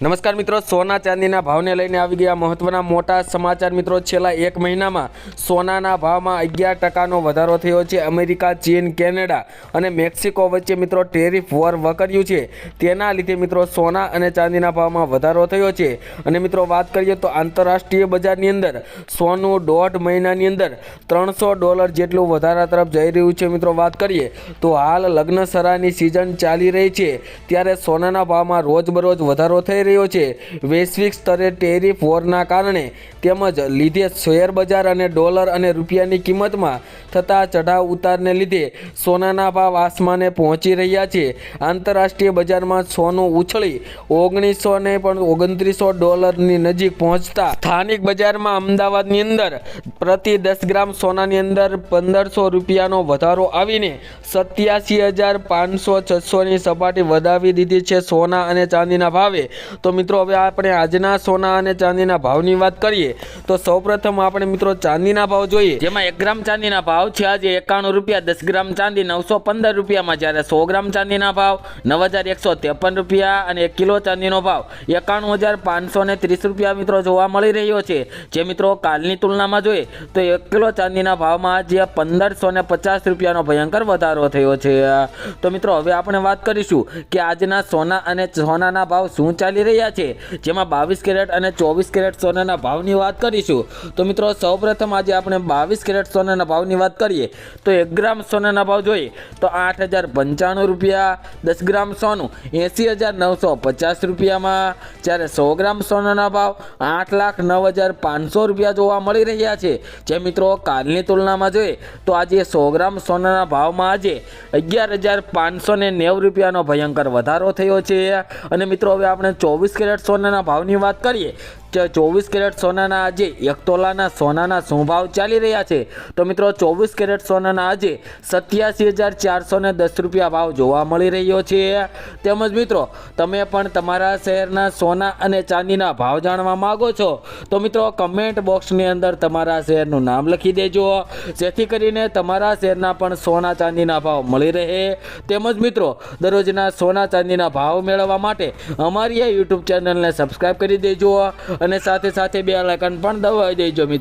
નમસ્કાર મિત્રો, સોના ચાંદીના ભાવને લઈને આવી ગયા મહત્વના મોટા સમાચાર મિત્રો. છેલ્લા એક મહિનામાં સોનાના ભાવમાં અગિયાર ટકાનો વધારો થયો છે. અમેરિકા, ચીન, કેનેડા અને મેક્સિકો વચ્ચે મિત્રો ટેરિફ વોર વકર્યું છે. તેના લીધે મિત્રો સોના અને ચાંદીના ભાવમાં વધારો થયો છે. અને મિત્રો વાત કરીએ તો આંતરરાષ્ટ્રીય બજારની અંદર, સોનું દોઢ મહિનાની અંદર ત્રણસો ડોલર જેટલું વધારા તરફ જઈ રહ્યું છે. મિત્રો વાત કરીએ તો હાલ લગ્ન સરાની સિઝન ચાલી રહી છે. ત્યારે સોનાના ભાવમાં રોજબરોજ વધારો થઈ રહ્યો છે. વૈશ્વિક સ્તરે ટેરિફ વોરના કારણે તેમજ લીધે શેર બજાર અને ડોલર અને રૂપિયાની કિંમતમાં થતા ચઢાવ ઉતારને લીધે સોનાના ભાવ આસમાને પહોંચી રહ્યા છે. આંતરરાષ્ટ્રીય બજારમાં સોનું ઉછળી ઓગણીસો ને પણ ઓગણત્રીસો ડોલરની નજીક પહોંચતા સ્થાનિક બજારમાં અમદાવાદની અંદર પ્રતિ દસ ગ્રામ સોનાની અંદર પંદરસો રૂપિયાનો વધારો આવીને સત્યાસી હજાર પાંચસો છસોની સપાટી વધાવી દીધી છે. સોના અને ચાંદીના ભાવે તો મિત્રો, હવે આપણે આજના સોના અને ચાંદીના ભાવની વાત કરીએ, તો સૌપ્રથમ આપણે મિત્રો ચાંદીના ભાવ જોઈએ. જેમાં એક ગ્રામ ચાંદીના ભાવ છે આજે એકાણું રૂપિયા, દસ ગ્રામ ચાંદી નવસો પંદર રૂપિયામાં, જ્યારે સો ગ્રામ ચાંદીના ભાવ નવ હજાર એકસો ત્રેપન રૂપિયા અને એક કિલો ચાંદીનો ભાવ એકાણું હજાર પાંચસો ને ત્રીસ રૂપિયા મિત્રો જોવા મળી રહ્યો છે. જે મિત્રો કાલની તુલનામાં જોઈએ, તો એક કિલો ચાંદીના ભાવમાં આજે પંદરસો ને પચાસ રૂપિયાનો ભયંકર વધારો થયો છે. તો મિત્રો, હવે આપણે વાત કરીશું કે આજના સોના અને સોનાના ભાવ શું ચાલી રહ્યા છે. જેમાં બાવીસ કેરેટ અને ચોવીસ કેરેટ સોનાના ભાવની વાત કરીશું. તો મિત્રો, સૌપ્રથમ આજે આપણે બાવીસ કેરેટ સોનાના ભાવની વાત કરીએ. તો એક ગ્રામ સોનાના ભાવ જોઈએ. તો આઠ હજાર પંચાણું રૂપિયા, દસ ગ્રામ સોનું. એંસી હજાર નવસો પચાસ રૂપિયામાં. જ્યારે સો ગ્રામ સોનાના ભાવ, આઠ લાખ નવ હજાર પાંચસો રૂપિયા જોવા મળી રહ્યા છે. જે મિત્રો, કાલની તુલનામાં જોઈએ, તો આજે સો ગ્રામ સોનાના ભાવમાં આજે અગિયાર હજાર પાંચસો નેવું રૂપિયાનો ભયંકર વધારો થયો છે. અને મિત્રો, હવે આપણે ચોવીસ કેરેટ સોનાના ભાવની વાત કરીએ ચોવીસ કેરેટ સોનાના આજે એક તોલાના સોનાના શું ભાવ ચાલી રહ્યા છે. તો મિત્રો, ચોવીસ કેરેટ સોનાના આજે સત્યાસી હજાર ચારસો દસ રૂપિયા ભાવ જોવા મળી રહ્યો છે. તેમજ મિત્રો, તમે પણ તમારા શહેરના સોના અને ચાંદીના ભાવ જાણવા માગો છો, તો મિત્રો, કમેન્ટ બોક્સની અંદર તમારા શહેરનું નામ લખી દેજો. જેથી કરીને તમારા શહેરના પણ સોના ચાંદીના ભાવ મળી રહે. તેમજ મિત્રો, દરરોજના સોના ચાંદીના ભાવ મેળવવા માટે અમારી આ યુટ્યુબ ચેનલને સબસ્ક્રાઈબ કરી દેજો. અને સાથે સાથે બે લાઇકન પણ દબાવી દેજો મિત્રો.